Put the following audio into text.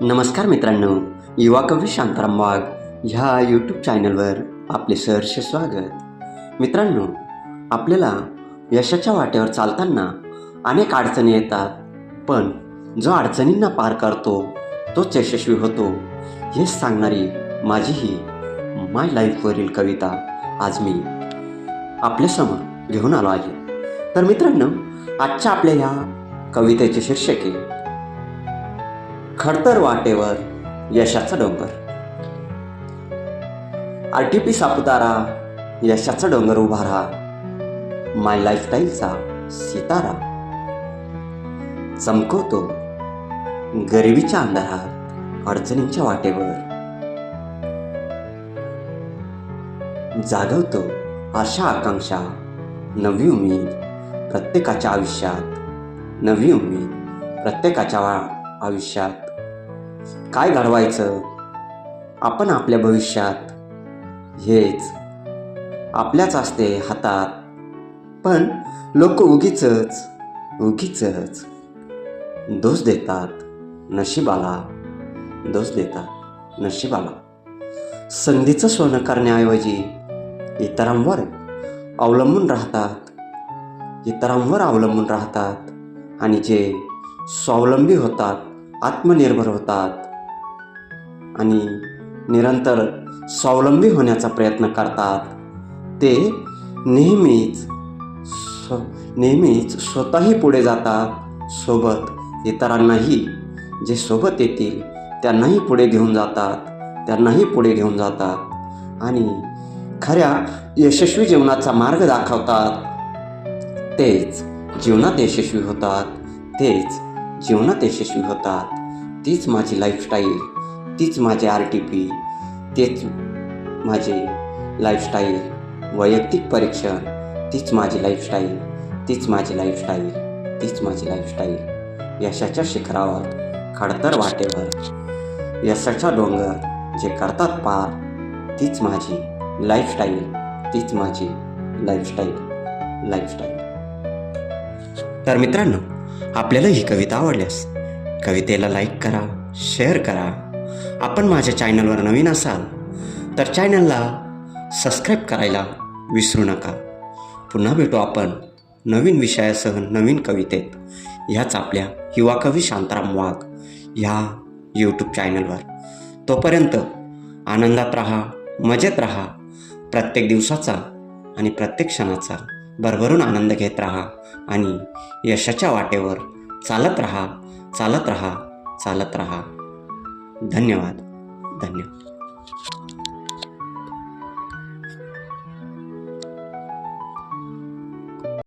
नमस्कार मित्रांनो युवा कवी शांताराम वाघ ह्या यूट्यूब चॅनलवर आपले सहर्ष स्वागत. मित्रांनो आपल्याला यशाच्या वाटेवर चालताना अनेक अडचणी येतात पण जो अडचणींना पार करतो तोच यशस्वी होतो हेच सांगणारी माझी ही माय लाईफवरील कविता आज मी आपल्यासमोर घेऊन आलो आहे. तर मित्रांनो आजच्या आपल्या ह्या कवितेचे शीर्षक आहे खडतर वाटेवर यशाचा डोंगर. आरटीपी सापुतारा यशाचा डोंगर उभा राहा. माय लाईफस्टाईलचा सितारा. चमकवतो गरिबीच्या अंधारात अडचणींच्या वाटेवर. जागवतो आशा आकांक्षा नवी उमेद प्रत्येकाच्या आयुष्यात. नवी उमेद प्रत्येकाच्या आयुष्यात. काय घडवायचं आपण आपल्या भविष्यात हेच आपल्याच असते हातात. पण लोक उगीच उगीच दोष देतात नशिबाला. दोष देतात नशिबाला. संधीचं सोनं करण्याऐवजी इतरांवर अवलंबून राहतात. इतरांवर अवलंबून राहतात आणि जे स्वावलंबी होतात आत्मनिर्भर होतात आणि निरंतर स्वावलंबी होण्याचा प्रयत्न करतात. ते नेहमीच स्व नेहमीच स्वतःही पुढे जातात. सोबत इतरांनाही जे सोबत येतील त्यांनाही पुढे घेऊन जातात. त्यांनाही पुढे घेऊन जातात. आणि खऱ्या यशस्वी जीवनाचा मार्ग दाखवतात. तेच जीवनात यशस्वी होतात. तेच जीवनात यशस्वी होतात. तीच माझी लाईफस्टाईल तीच माझे आर टी पी तेच माझे लाईफस्टाईल वैयक्तिक परीक्षण तीच माझी लाईफस्टाईल तीच माझी लाईफस्टाईल तीच माझी लाईफस्टाईल यशाच्या शिखरावर खडतर वाटेवर. यशाचा डोंगर जे करतात पार तीच माझी लाईफस्टाईल तीच माझी लाईफस्टाईल लाईफस्टाईल तर मित्रांनो आपल्याला ही कविता आवडल्यास कवितेला लाईक करा शेअर करा. आपण माझ्या चॅनलवर नवीन असाल तर चॅनलला सबस्क्राईब करायला विसरू नका. पुन्हा भेटू आपण नवीन विषयासह नवीन कवितेत. ह्याच आपल्या युवा कवी शांताराम वाघ ह्या यूट्यूब चॅनलवर तोपर्यंत आनंदात राहा मजेत राहा. प्रत्येक दिवसाचा आणि प्रत्येक क्षणाचा भरभरून आनंद घेत राहा आणि यशाच्या वाटेवर चालत राहा चालत राहा चालत राहा. धन्यवाद. धन्यवाद.